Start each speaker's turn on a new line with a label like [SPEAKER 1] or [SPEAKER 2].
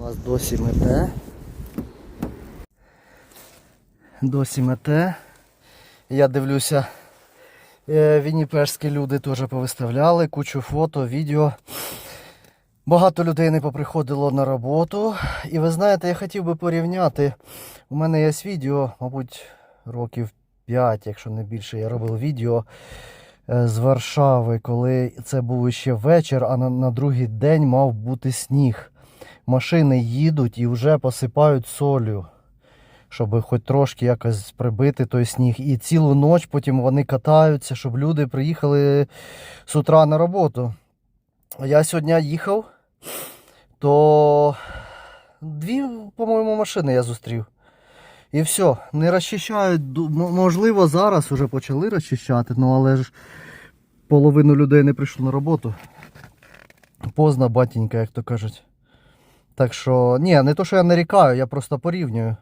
[SPEAKER 1] нас досі мете. Досі мете. Я дивлюся, е, вінніпешські люди теж повиставляли кучу фото, відео. Багато людей не поприходило на роботу. І ви знаєте, я хотів би порівняти. У мене є відео, мабуть, років 5, якщо не більше, я робив відео е, з Варшави, коли це був ще вечір, а на, на другий день мав бути сніг. Машини їдуть і вже посипають солью, щоб хоч трошки якось прибити той сніг. І цілу ніч потім вони катаються, щоб люди приїхали з утра на роботу. Я сьогодні їхав, то дві, по-моєму, машини я зустрів. І все, не розчищають. Можливо, зараз вже почали розчищати, ну але ж половину людей не прийшло на роботу. Поздно, батенька, як то кажуть. Так що, ні, не то, що я нарікаю, я просто порівнюю.